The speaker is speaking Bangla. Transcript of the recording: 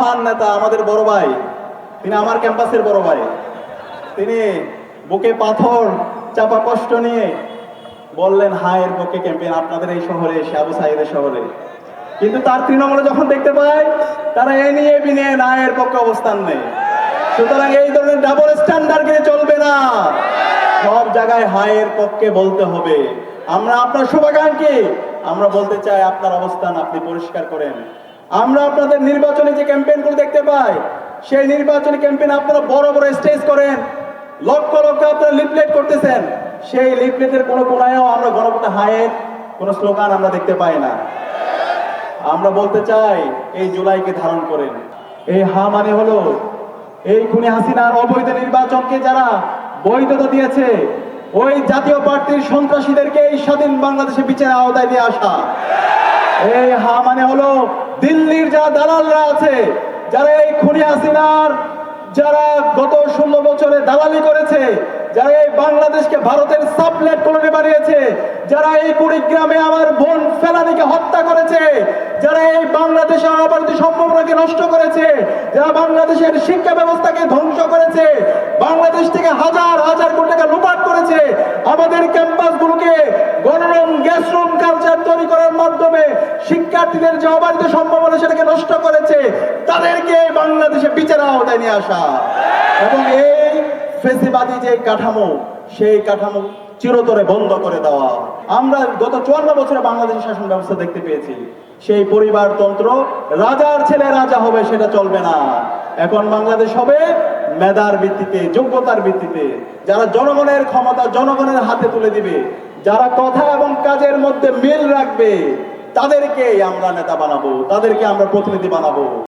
মহান নেতা আমাদের বড় ভাই। তিনি আমার ক্যাম্পাসের বড় ভাই। তিনি বুকে পাথর চাপা কষ্ট নিয়ে বললেন হায়ের পক্ষে ক্যাম্পেইন আপনাদের এই শহরে এসে আবু সাইদের শহরে। কিন্তু তার তৃণমূলে যখন দেখতে পায় তারা এ নিয়ে বিনিয়ে নায়ের পক্ষে অবস্থান নেই। সুতরাং এই ধরনের ডাবল স্ট্যান্ডার্ড নিয়ে চলবে না। সব জায়গায় হায়ের পক্ষে বলতে হবে। আমরা আপনার শুভাকাঙ্ক্ষী। আমরা বলতে চাই, আপনার অবস্থান আপনি পরিষ্কার করেন। আমরা আপনাদের নির্বাচনী যে ক্যাম্পেইনগুলো দেখতে পাই, সেই নির্বাচনী ক্যাম্পেইন আপনারা বড় বড় স্টেজ করেন, লক্ষ লক্ষ আপনারা লিফলেট করতেছেন, সেই লিফলেটের কোনো কোনায়ও আমরা গণভোটে হায়ের কোনো স্লোগান আমরা দেখতে পাই না। আমরা বলতে চাই, এই জুলাইকে ধারণ করেন। এই হা মানে হলো, এই খুনি হাসিনার অবৈধ নির্বাচনকে যারা বৈধতা দিয়েছে, ওই জাতীয় পার্টির সন্ত্রাসীদেরকে এই স্বাধীন বাংলাদেশে বিচারের আওতায় নিয়ে আসা। এই হা মানে হলো দিল্লির যারা দালালরা আছে, যারা এই খুনি হাসিনার, যারা গত ষোলো বছরে দালালি করেছে, যারা এই বাংলাদেশকে ভারতের সাবলেট কলোনি বানিয়েছে, যারা এই কুড়িগ্রামে আমার বোন ফেলানিকে হত্যা করেছে, যারা এই বাংলাদেশের অবাধিত সম্ভাবনাকে নষ্ট করেছে, যারা বাংলাদেশের শিক্ষা ব্যবস্থাকে ধ্বংস করেছে, বাংলাদেশ থেকে হাজার হাজার কোটি আমাদের ক্যাম্পাসগুলোকে গণরুম গ্যাস রুম কালচার তৈরি করার মাধ্যমে শিক্ষার্থীদের যে অবাধিত সম্ভাবনা সেটাকে নষ্ট করেছে, তাদেরকে বাংলাদেশে বিচার আওতায় নিয়ে আসা। এবং এই ফেসিবাদী যে কাঠামো, সেই কাঠামো চিরতরে বন্ধ করে দেওয়া। আমরা গত চুয়ান্ন বছরে বাংলাদেশের শাসন ব্যবস্থা দেখতে পেয়েছি। সেই পরিবারতন্ত্র, রাজার ছেলে রাজা হবে সেটা চলবে না। এখন বাংলাদেশ হবে মেধার ভিত্তিতে, যোগ্যতার ভিত্তিতে, যারা জনগণের ক্ষমতা জনগণের হাতে তুলে দিবে, যারা কথা এবং কাজের মধ্যে মিল রাখবে তাদেরকে আমরা নেতা বানাবো, তাদেরকে আমরা প্রতিনিধি বানাবো।